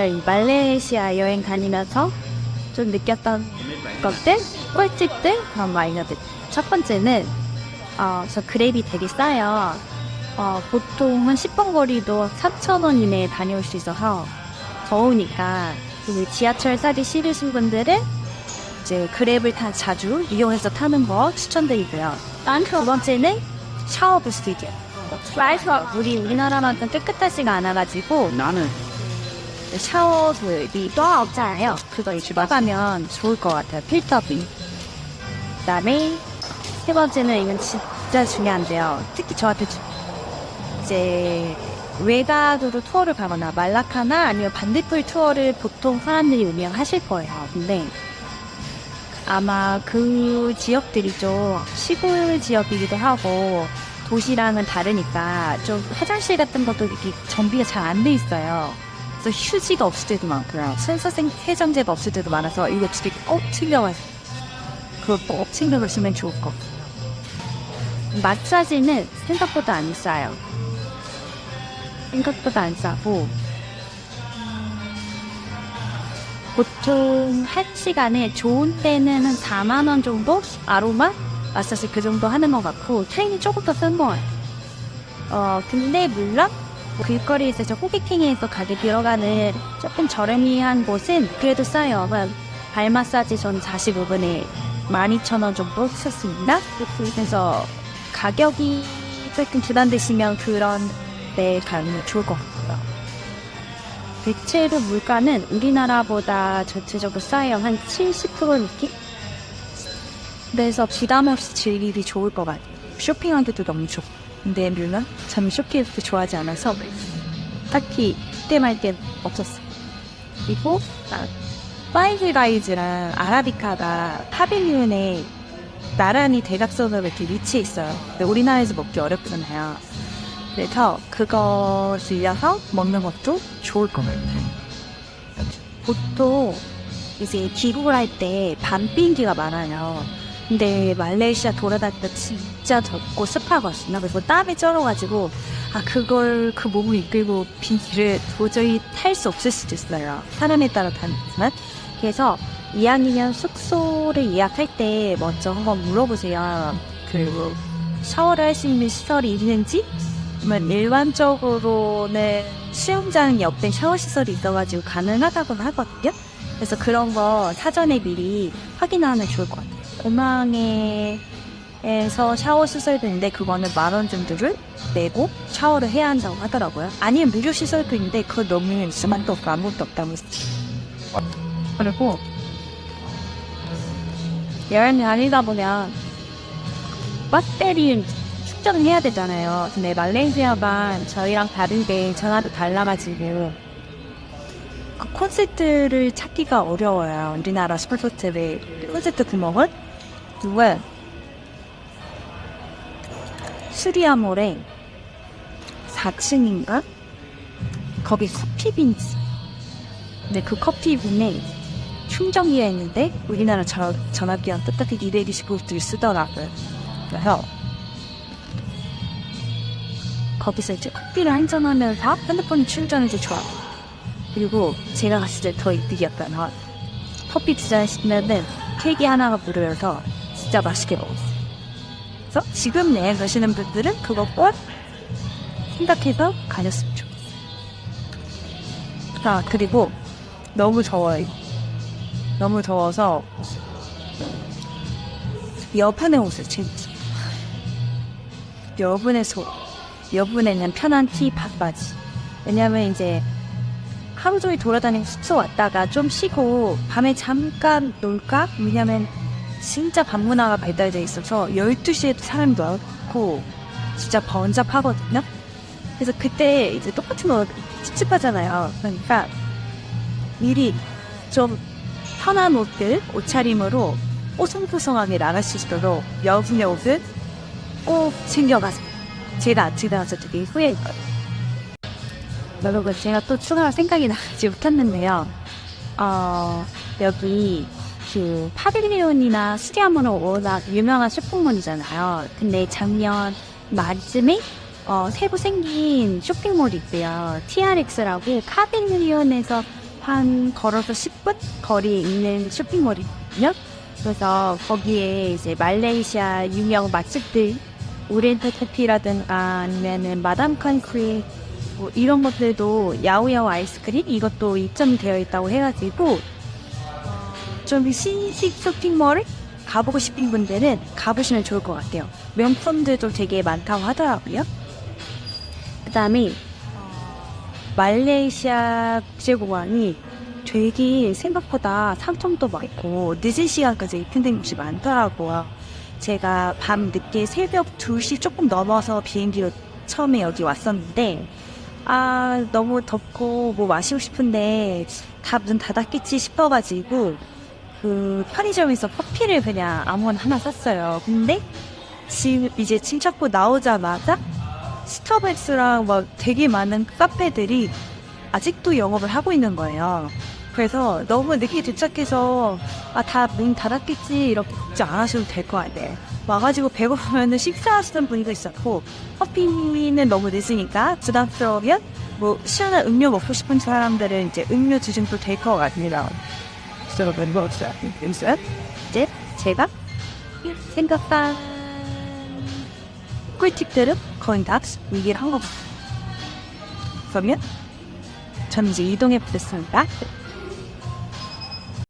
이 말레이시아 여행 다니면서 좀 느꼈던 것들, 꿀팁들 그런 마이너들. 첫 번째는 어, 저 그랩이 되게 싸요. 어, 보통은 10분 거리도 3,000원 이내에 다녀올 수 있어서 더우니까 그 지하철 타기 싫으신 분들은 이제 그랩을 다 자주 이용해서 타는 거 추천드리고요. 두 번째는 샤워 부스이죠. 라이트가 우리 우리나라만큼 깨끗하지가 않아가지고 나는 샤워물이 또 없잖아요. 그거 주방하면 좋을 것 같아요. 필터비. 그 다음에 세 번째는 이건 진짜 중요한데요. 특히 저한테 주- 이제 외곽으로 투어를 가거나 말라카나 아니면 반딧불 투어를 보통 사람들이 운영하실 거예요. 근데 아마 그 지역들이 좀 시골 지역이기도 하고 도시랑은 다르니까 좀 화장실 같은 것도 이렇게 정비가 잘 안 돼 있어요. 그래서 휴지가 없을 때도 많고요. senso생 세정제가 없을 때도 많아서 이거 되게 꼭 챙겨가서 그걸 꼭 챙겨가 쓰면 좋을 것 같아요. 마사지는 생각보다 안 싸요. 생각보다 안 싸고 보통 한 시간에 좋은 때는 한 4만 원 정도 아로마 마사지 그 정도 하는 것 같고 트레이닝 조금 더 쓴 것 같아요. 어 근데 물론 뭐 길거리에서 저 호객행위에서 가게 들어가는 조금 저렴이한 곳은 그래도 싸요. 발 마사지 전 45분에 12,000원 정도 썼습니다. 그래서 가격이 조금 부담되시면 그런 데 가면 좋을 것 같고요. 대체로 물가는 우리나라보다 전체적으로 싸요. 한 70% 느낌? 그래서 부담 없이 즐기기 좋을 것 같아요. 쇼핑하기도 너무 좋고. 근데 물론 참 쇼핑도 좋아하지 않아서 딱히 때말 땐 없었어요. 그리고 아, 파이브 가이즈랑 아라비카가 파빌리온에 나란히 대각선으로 이렇게 위치해 있어요. 근데 우리나라에서 먹기 어렵잖아요. 그래서 그거 들려서 먹는 것도 좋을 것 같아요. 보통 이제 귀국을 할 때 밤비행기가 많아요. 근데 말레이시아 돌아다니다 진짜 덥고 습하거든요. 그래서 땀이 쩔어가지고 아 그걸 그 몸을 이끌고 비행기를 도저히 탈 수 없을 수도 있어요. 사람에 따라 다르지만 그래서 이왕이면 숙소를 예약할 때 먼저 한번 물어보세요. 그리고 샤워를 할 수 있는 시설이 있는지 그러면 일반적으로는 수영장 옆에 샤워 시설이 있어가지고 가능하다고는 하거든요. 그래서 그런 거 사전에 미리 확인하면 좋을 것 같아요. 공항에서 샤워 시설도 있는데 그거는 만 원 정도를 내고 샤워를 해야 한다고 하더라고요. 아니면 무료 시설도 있는데 그거 너무 수만도 없고 아무것도 없다고. 그리고 여행을 다니다 보면 배터리 충전을 해야 되잖아요. 근데 말레이시아만 저희랑 다른게 전화도 달라가지고 그 콘센트를 찾기가 어려워요. 우리나라 슈퍼포트의 콘센트 구멍은 누가 수리아몰에 4층인가? 거기 커피빈이 있어. 근데 그 커피빈에 충전기가 있는데 우리나라 전, 전화기랑 똑같이 229를 쓰더라고요. 그래서 거기서 이제 커피를 한잔하면서 핸드폰 충전해도 좋아. 그리고 제가 갔을 때 더 이득이었던 건 커피 두잔 시키면은 케이크 하나가 무료여서 진짜 맛있게 먹었어요. 그래서 지금 여행 가시는 분들은 그거 꼭 생각해서 가셨으면 좋겠어요. 자, 그리고 너무 더워요. 너무 더워서 여분의 옷을 챙겼어요. 여분의 소, 여분에는 편한 티 반바지. 왜냐면 이제 하루 종일 돌아다니고 숙소 왔다가 좀 쉬고 밤에 잠깐 놀까? 왜냐면 진짜 밤 문화가 발달돼 있어서 12시에도 사람이 많고 진짜 번잡하거든요. 그래서 그때 이제 똑같은 거 찝찝하잖아요. 그러니까 미리 좀 편한 옷들, 옷차림으로 뽀송뽀송하게 나갈 수 있도록 여분의 옷을 꼭 챙겨가세요. 제가 아침에 가서 되게 후회했거든요. 여러분, 제가 또 추가할 생각이 나지 못했는데요. 어, 여기 그 파빌리온이나 수리아몬은 워낙 유명한 쇼핑몰이잖아요. 근데 작년 말쯤에 어, 새로 생긴 쇼핑몰이 있대요. TRX라고 파빌리온에서 한 걸어서 10분 거리에 있는 쇼핑몰이거든요. 그래서 거기에 이제 말레이시아 유명 맛집들 오리엔탈 커피라든가 아니면은 마담 컨크리 뭐 이런 것들도 야오야오 아이스크림 이것도 입점이 되어 있다고 해가지고 좀 신식 쇼핑몰을 가보고 싶은 분들은 가보시면 좋을 것 같아요. 명품들도 되게 많다고 하더라고요. 그 다음에 말레이시아 국제공항이 되게 생각보다 상점도 많고 늦은 시간까지 오픈된 곳이 많더라고요. 제가 밤 늦게 새벽 2시 조금 넘어서 비행기로 처음에 여기 왔었는데 아 너무 덥고 뭐 마시고 싶은데 다 문 닫았겠지 싶어가지고 그 편의점에서 커피를 그냥 아무거나 하나 샀어요. 근데 지금 이제 침착고 나오자마자 스타벅스랑 막 되게 많은 카페들이 아직도 영업을 하고 있는 거예요. 그래서 너무 늦게 도착해서 아 다 문 닫았겠지 이렇게 걱정 안 하셔도 될 것 같아요. 와가지고 배고프면 식사하시는 분도 있었고 커피는 너무 늦으니까 부담스러우면 뭐 시원한 음료 먹고 싶은 사람들은 이제 음료 주셔도 될 것 같습니다. 이제 제가 생각한 꿀팁들은 거의 다 얘기를 한것 같아요. 그러면 저는 이제 이동해 보겠습니다.